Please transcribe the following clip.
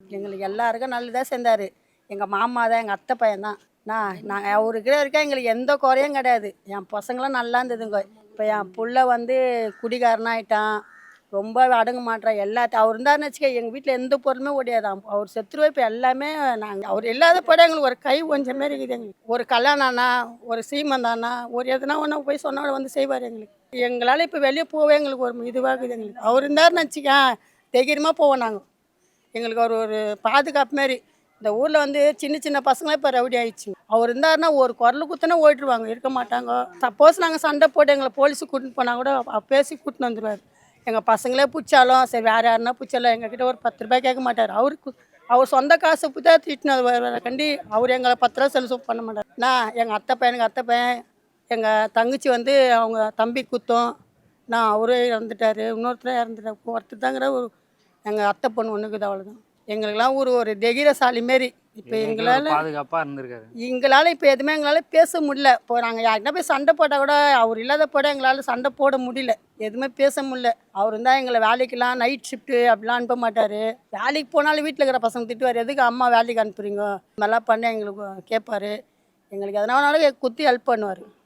எங்களுக்கு எல்லாருக்கும் நல்லதாக செஞ்சார். எங்கள் மாமா தான் எங்கள் அத்தை பையன் தான். நான் நான் அவருக்கிட்ட இருக்க எங்களுக்கு எந்த குறையும் கிடையாது. என் பசங்களும் நல்லா இருந்ததுங்க. இப்போ என் புள்ள வந்து குடிகாரனாயிட்டான் ரொம்ப அடங்க மாட்டான் எல்லாத்தையும் அவர் இருந்தாருன்னு வச்சுக்க எங்கள் வீட்டில் எந்த பொருளுமே ஓடியாதான் அவர் செத்துருவே இப்போ எல்லாமே நாங்கள் அவர் இல்லாத போட எங்களுக்கு ஒரு கை கொஞ்சம் மாரி இருக்குது எங்களுக்கு. ஒரு கல்யாணம்னா ஒரு சீமந்தானா ஒரு எதுனா ஒன்று போய் சொன்னால் வந்து செய்வார் எங்களுக்கு. எங்களால் இப்போ வெளியே போவே எங்களுக்கு ஒரு இதுவாக இருக்குது எங்களுக்கு. அவர் இருந்தாருன்னு வச்சுக்க தைரியமாக போவோம் நாங்கள் எங்களுக்கு ஒரு ஒரு பாதுகாப்பு மாரி இந்த ஊரில் வந்து சின்ன சின்ன பசங்களாம் இப்போ ரவுடி ஆயிடுச்சு. அவர் இருந்தாருன்னா ஒரு குரல் குத்துனா ஓடிடுவாங்க. இருக்க மாட்டாங்க. சப்போஸ் நாங்கள் சண்டை போட்டு எங்களை போலீஸுக்கு கூட்டின்னு போனால் கூட பேசி கூட்டின்னு வந்துடுவார் எங்கள் பசங்களே பிடிச்சாலும் சரி வேறு யாருன்னா பிடிச்சாலும் எங்ககிட்ட ஒரு பத்து ரூபாய் கேட்க மாட்டார். அவருக்கு அவர் சொந்த காசு புத்தா திட்டினது கண்டி அவர் எங்களை பத்து ரூபா செலுசு பண்ண மாட்டார். நான் எங்கள் அத்தை பையன் எங்கள் அத்தை பையன். எங்கள் தங்கச்சி வந்து அவங்க தம்பி குத்தம். நான் அவரே இறந்துட்டாரு. இன்னொருத்தர் இறந்துட்டார். ஒருத்தர் தாங்கிற ஒரு எங்கள் அத்தை பொண்ணு ஒன்றுக்குது அவ்வளோதான் எங்களுக்கெல்லாம் ஒரு ஒரு தைரியசாலி மாரி. இப்போ எங்களால் பாதுகாப்பா இருந்திருக்காரு. எங்களால் இப்போ எதுவுமே எங்களால் பேச முடியல. இப்போ நாங்கள் யாருன்னா போய் சண்டை போட்டால் கூட அவர் இல்லாத போட எங்களால் சண்டை போட முடியல. எதுவுமே பேச முடியல. அவர் இருந்தால் எங்களை வேலைக்கெல்லாம் நைட் ஷிஃப்ட்டு அப்படிலாம் அனுப்ப மாட்டார். வேலைக்கு போனாலும் வீட்டில் இருக்கிற பசங்க திட்டுவார் எதுக்கு அம்மா வேலைக்கு அனுப்புறீங்க? மாதிரிலாம் பண்ணி எங்களுக்கு கேட்பாரு எங்களுக்கு எதனாலும் குத்தி ஹெல்ப் பண்ணுவார்.